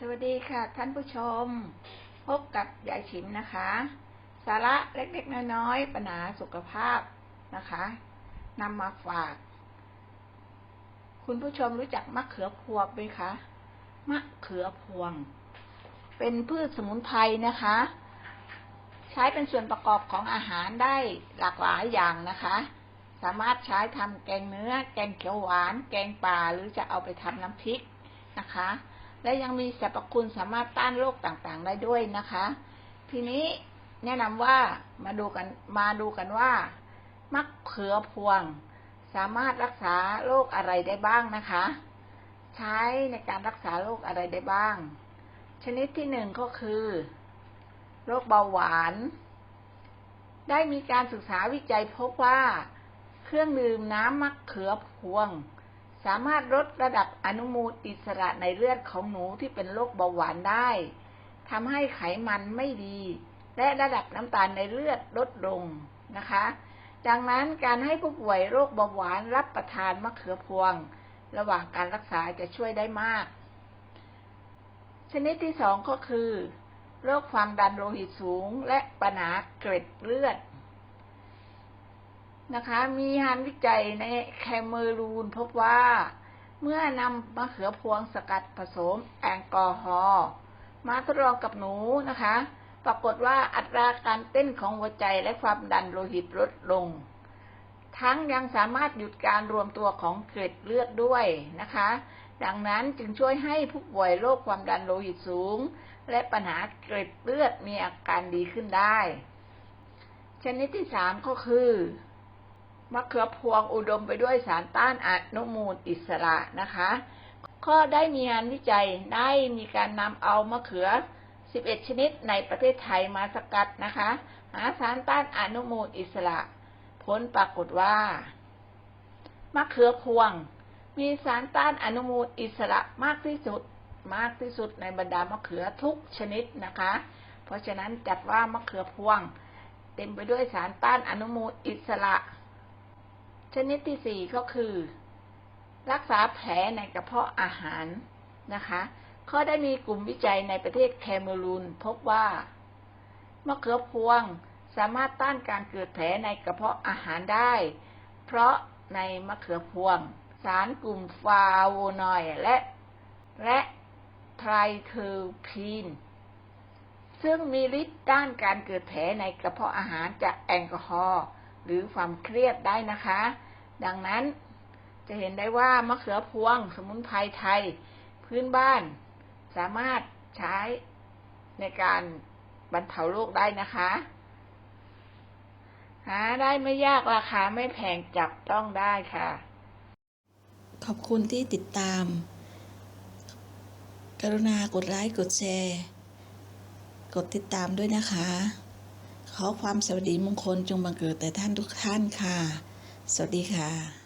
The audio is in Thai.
สวัสดีค่ะท่านผู้ชม พบกับยายฉิมนะคะ สาระเล็กๆน้อยๆปัญหาสุขภาพนะคะนำมาฝาก คุณผู้ชมรู้จักมะเขือพวงไหมคะมะเขือพวง เป็นพืชสมุนไพรนะคะ ใช้เป็นส่วนประกอบของอาหารได้หลากหลายอย่างนะคะ สามารถใช้ทำแกงเนื้อ แกงเขียวหวาน แกงป่าหรือจะเอาไปทำน้ำพริกนะคะ และยังมีสรรพคุณสามารถต้านโรคต่างๆ ได้ด้วยนะคะ ทีนี้แนะนำว่ามาดูกันมาดูกันว่ามะเขือพวง สามารถรักษาโรคอะไรได้บ้างนะคะ ใช้ในการรักษาโรคอะไรได้บ้าง ชนิดที่หนึ่งก็คือโรคเบาหวาน ได้มีการศึกษาวิจัยพบว่า เครื่องดื่มน้ำมะเขือพวง สามารถลดระดับอนุมูลอิสระในเลือดของหนูที่เป็นโรคเบาหวานได้ทำให้ไขมันไม่ดี และระดับน้ำตาลในเลือดลดลงนะคะ ดังนั้นการให้ผู้ป่วยโรคเบาหวานรับประทานมะเขือพวง ระหว่างการรักษาจะช่วยได้มาก ชนิดที่สองก็คือ โรคความดันโลหิตสูงและปัญหาเกล็ดเลือด นะคะ มีงานวิจัยในแคเมรูนพบว่า เมื่อนำมะเขือพวงสกัดผสมแอลกอฮอล์มาทดลองกับหนูนะคะ ปรากฏว่าอัตราการเต้นของหัวใจและความดันโลหิตลดลง ทั้งยังสามารถหยุดการรวมตัวของเกล็ดเลือดด้วยนะคะ ดังนั้นจึงช่วยให้ผู้ป่วยโรคความดันโลหิตสูง และปัญหาเกล็ดเลือดมีอาการดีขึ้นได้ ชนิดที่สามก็คือ มะเขือพวงอุดมไปด้วยสารต้านอนุมูลอิสระนะคะ ก็ได้มีงานวิจัยได้มีการนำเอามะเขือ 11 ชนิดในประเทศไทยมาสกัดนะคะ หาสารต้านอนุมูลอิสระ ผลปรากฏว่ามะเขือพวง มีสารต้านอนุมูลอิสระมากที่สุดมากที่สุดในบรรดามะเขือทุกชนิดนะคะ เพราะฉะนั้นจัดว่ามะเขือพวง เต็มไปด้วยสารต้านอนุมูลอิสระ ชนิดที่สี่ก็คือ รักษาแผลในกระเพาะอาหารนะคะเขาได้มีกลุ่มวิจัยในประเทศแคเมรูนพบว่ามะเขือพวงสามารถต้านการเกิดแผลในกระเพาะอาหารได้ เพราะในมะเขือพวง สารกลุ่มฟลาโวนอยด์และและไทรเทอร์พีน ซึ่งมีฤทธิ์ต้านการเกิดแผลในกระเพาะอาหารจากแอลกอฮอล์หรือความเครียดได้นะคะ ดังนั้นจะเห็นได้ว่ามะเขือพวงสมุนไพรไทย พื้นบ้านสามารถใช้ในการบรรเทาโรคได้นะคะ หาได้ไม่ยากราคาไม่แพงจับต้องได้ค่ะ ขอบคุณที่ติดตาม กรุณากดไลค์กดแชร์ กดติดตามด้วยนะคะ ขอความสวัสดีมงคลจงบังเกิดแต่ท่านทุกท่านค่ะ สวัสดีค่ะ